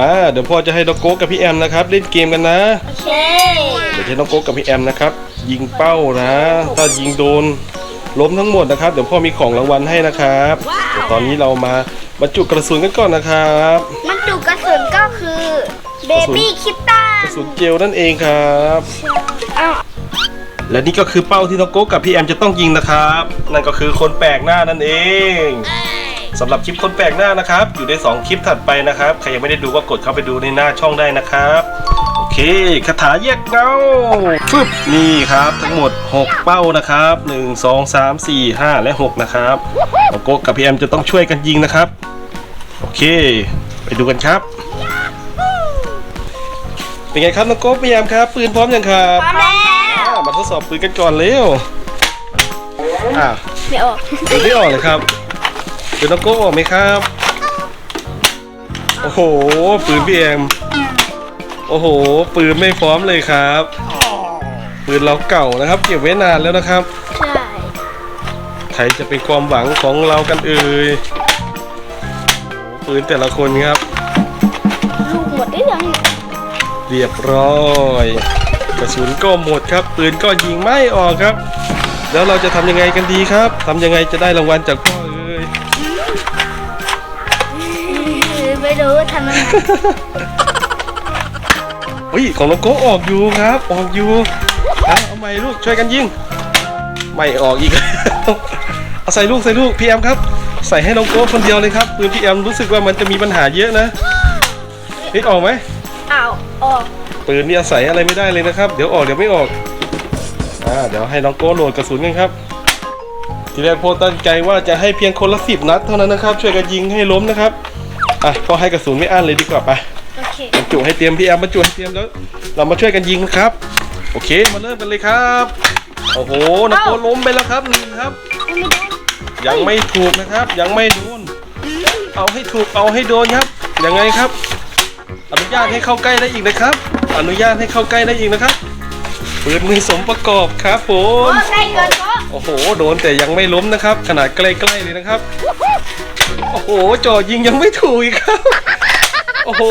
อ่าเดี๋ยวพ่อจะให้น้องโก๊กกับพี่แอมนะครับ เล่นเกมกันนะ โอเค เดี๋ยวให้น้องโก๊กกับพี่แอมนะครับ ยิงเป้านะ ถ้ายิงโดนล้มทั้งหมดนะครับ เดี๋ยวพ่อมีของรางวัลให้นะครับเดี๋ยวตอนนี้เรามาบรรจุกระสุนกันก่อนนะครับ มันจุกระสุนก็คือเบบี้คิตตักระสุนเจลนั่นเองครับ อ้าวและนี่ก็คือเป้าที่น้องโก๊กกับพี่แอมจะต้องยิงนะครับ นั่นก็คือคนแปลกหน้านั่นเอง สำหรับคลิปคนแปลกหน้านะครับ อยู่ในสองคลิปถัดไปนะครับ ใครยังไม่ได้ดูก็กดเข้าไปดูในหน้าช่องได้นะครับ โอเคคาถาแยกเงาฟึบนี่ครับ ทั้งหมด 6 เป้านะครับ 1 2 3 4 5 และ 6 นะครับน้องโก๊กกับพี่แอมจะต้องช่วยกันยิงนะครับ โอเค ไปดูกันครับ เป็นไงครับน้องโก๊กพี่แอมครับ ปืนพร้อมยังครับพร้อมแล้วอ่ามาทดสอบปืนกันก่อนเร็วอ่าไม่ออกปืนไม่ออกเลยครับ ปืนน้องโก้ออกไหมครับ โอ้โหปืนพี่แอมโอ้โห ปืนไม่พร้อมเลยครับปืนเราเก่านะครับ เก็บไว้นานแล้วนะครับ ใช่ใครจะเป็นความหวังของเรากันเอ่ยโอ้โหปืนแต่ละคนครับ ลูกหมดหรือยังเรียบร้อยกระสุนก็หมดครับ ปืนก็ยิงไม่ออกครับ แล้วเราจะทำยังไงกันดีครับทำยังไงจะได้รางวัลจากพ่อ รู้ทำยังไงเฮ้ยของน้องโก้ออกอยู่ครับ ออกอยู่เอาเอาใหม่ลูกช่วยกันยิงไม่ออกอีกเอาใส่ลูกใส่ลูกพี่แอมครับ ใส่ให้น้องโก้คนเดียวเลยครับปืนพี่แอมรู้สึกว่ามันจะมีปัญหาเยอะนะเฮ้ยออกไหมอ้าวออกปืนเนี่ยใส่อะไรไม่ได้เลยนะครับ เดี๋ยวออกเดี๋ยวไม่ออกอ่าเดี๋ยวให้น้องโก้โหลดกระสุนกันครับ ทีแรกพ่อตั้งใจว่าจะให้เพียงคนละสิบนัดเท่านั้นนะครับ ช่วยกันยิงให้ล้มนะครับ อะพ่อให้กระสุนไม่อั้นเลยดีกว่าไปโอเคบรรจุให้เตรียมพี่แอมบรรจุให้เตรียมแล้ว เรามาช่วยกันยิงครับ โอเคมาเริ่มกันเลยครับโอ้โหน้องโก้ล้มไปแล้วครับหนึ่งครับไม่โดนยังไม่ถูกนะครับ ยังไม่โดนเอาให้ถูกเอาให้โดนครับยังไงครับ อนุญาตให้เข้าใกล้ได้อีกนะครับ อนุญาตให้เข้าใกล้ได้อีกนะครับปืนมือสมประกอบครับผโอ้มใกล้เกินก็โอ้โหโดนแต่ยังไม่ล้มนะครับ ขนาดใกล้ๆเลยนะครับ โอ้โหจ่อยิงยังไม่ถูกอีกครับ โอ้โห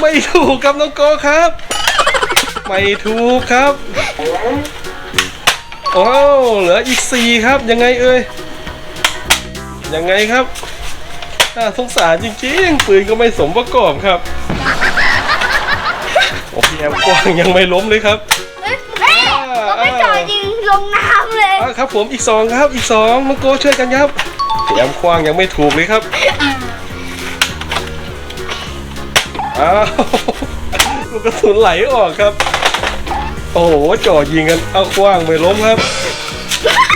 ไม่ถูกครับน้องโกครับ ไม่ถูกครับ โอ้าวเหลืออีกสี่ครับยังไงเอ่ยยังไงครับน่าสงสารจริงๆปืนก็ไม่สมประกอบครับ โอ้พี่แอมกว้างยังไม่ล้มเลยครับเฮ้ยเฮ้ยก็ไม่จ่อยิงลงน้ำเลย อะครับผมอีกสองครับอีกสองมังโกช่วยกันครับ พี่แอมคว้างยังไม่ถูกเลยครับอ้าวลูกกระสุนไหลออกครับ โอ้โหจ่อยิงกันเอาคว้างไม่ล้มครับ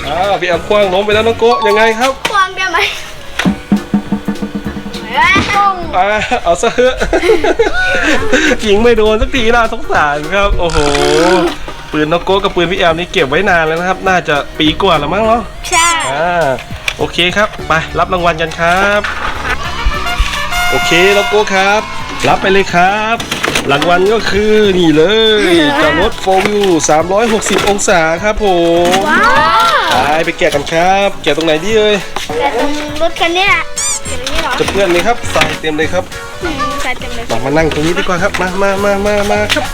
อ้าวพี่แอมคว้างล้มไปแล้วน้องโกะยังไงครับควางได้ไหมเฮ้ยอ่าเอาซะเถอะยิงไม่โดนสักทีน่าสงสารครับ โอ้โหปืนน้องโกะกับปืนพี่แอมนี่เก็บไว้นานแล้วนะครับ น่าจะปีกว่าแล้วมั้งเนาะใช่อ่า โอเคครับ ไปรับรางวัลกันครับ โอเคน้องโก้ครับ รับไปเลยครับ รางวัลก็คือนี่เลยเจารถโฟวิว360 องศาครับผมว้าวไปไปแกะกันครับ แกะตรงไหนดีเอ่ยแต่ตรงรถคันเนี้ยเห็นอย่างนี้เหรอจะเพื่อนเลยครับใส่เต็มเลยครับอืมใส่เต็มเลยมามานั่งตรงนี้ดีกว่าครับ มามามามามาครับ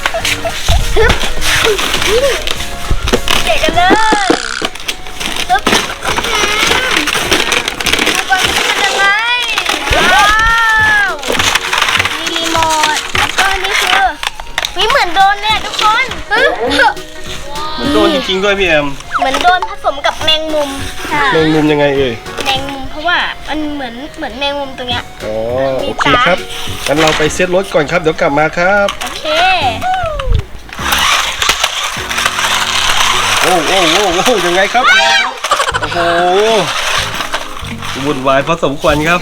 เริงๆด้วยพี่แอมเหมือนโดรนผสมกับแมงมุมใช่แมงมุมยังไงเอ่ยแมงมุมเพราะว่ามันเหมือนเหมือนแมงมุมตรงเนี้ย อ๋อโอเคครับงั้นเราไปเซ็ตรถก่อนครับเดี๋ยวกลับมาครับโอเค โอ้โอ้โอ้โอ้ยังไงครับโอ้โหวุ่นวายพอสมควรครับ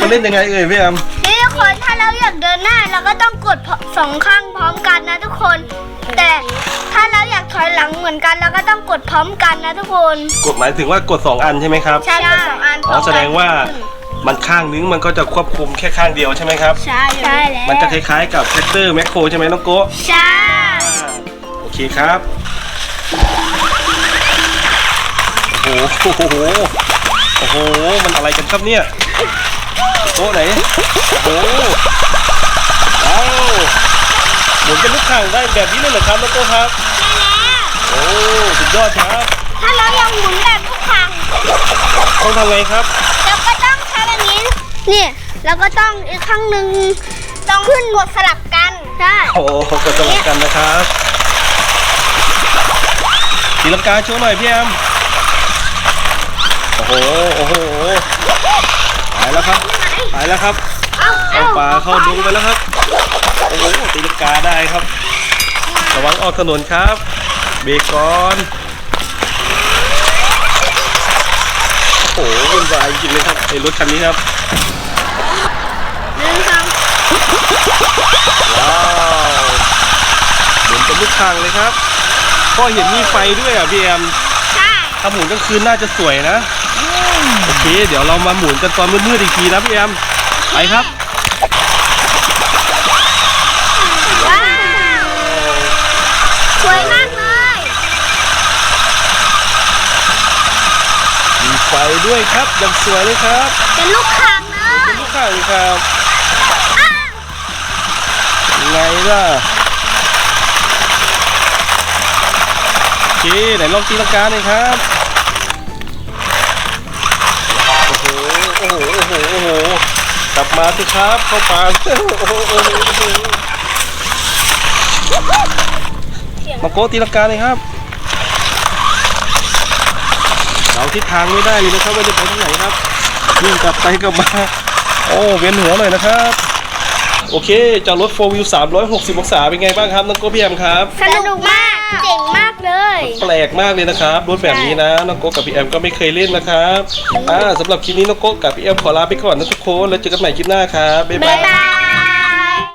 มันเล่นยังไงเอ่ยพี่แอมนี่ทุกคนถ้าเราอยากเดินหน้าเราก็ต้องกดสองข้างพร้อมกันนะทุกคน แต่ถ้าเรา อยากถอยหลังเหมือนกันเราก็ต้องกดพร้อมกันนะทุกคนกดหมายถึงว่ากด 2 อันใช่ไหมครับ ใช่กดสองอันอ๋อแสดงว่ามันข้างนึงมันก็จะควบคุมแค่ข้างเดียวใช่ไหมครับ ใช่ใช่แล้วมันจะคล้ายๆกับแท็กเตอร์แมคโครใช่ไหมน้องโก้ใช่อ่าโอเคครับโอ้โหโอ้โหมันอะไรกันครับเนี่ยโอ้โหโก้ไหนโอ้โหว้าวหมุนเป็นลูกข่างได้แบบนี้เลยเหรอครับน้องโก้ครับโอ้ สุดยอดครับถ้าเราอยากหมุนแบบทุกครั้งต้องทำไงครับ เราก็ต้องใช้แบบนี้นี่แล้วก็ต้องอีกข้างหนึ่งต้องขึ้นกดสลับกันใช่โอ้โหกดสลับกันนะครับตีลังกาโชว์หน่อยพี่แอมโอ้โหโอ้โหไปแล้วครับไปแล้วครับเอาเข้าป่าเข้าดงไปแล้วครับโอ้โหตีลังกาได้ครับ ระวังออกถนนครับ เบรกก่อนโอ้โหวุ่นวายจริงเลยครับไอ้รถคันนี้ครับหนึ่งสองว้าวหมุนเป็นลูกคางเลยครับก็เห็นมีไฟด้วยอะพี่แอมใช่ถ้าหมุนกลางคืนน่าจะสวยนะ โอเค เดี๋ยวเรามาหมุนกันตอนมืดๆอีกทีนะพี่แอมไปครับ ว้าวสวยมากเลย มีไฟ ด้วยครับยังสวยเลยครับเป็นลูกคางเลเป็นยลูกข้างเลยครับไงล่ะโอเคไหนลองตีลังกาหน่อยครับโอ้โหโอ้โหโอ้โหโอ้โหกลับมาสิครับเข้าป่าโอ้โหโอ้โหโอ้โหโอ้โหมาโกตีลังกาเลยครับ เราทิศทางไม่ได้เลยนะครับว่าจะไปที่ไหนครับวิ่งกลับไปกลับมา โอ้เวียนหัวหน่อยนะครับ โอเคจอดรถ4 w 360 องศาเป็นไงบ้างครับน้องโกพี่แอมครับ สนุกมาก เจ๋งมากเลย แปลกมากเลยนะครับรถแบบนี้นะน้องโกกับพี่แอมก็ไม่เคยเล่นนะครับอ่าสำหรับคลิปนี้น้องโกกับพี่แอมขอลาไปก่อนนะทุกคนแล้วเจอกันใหม่คลิปหน้าครับบ๊ายบาบ๊ายยบาย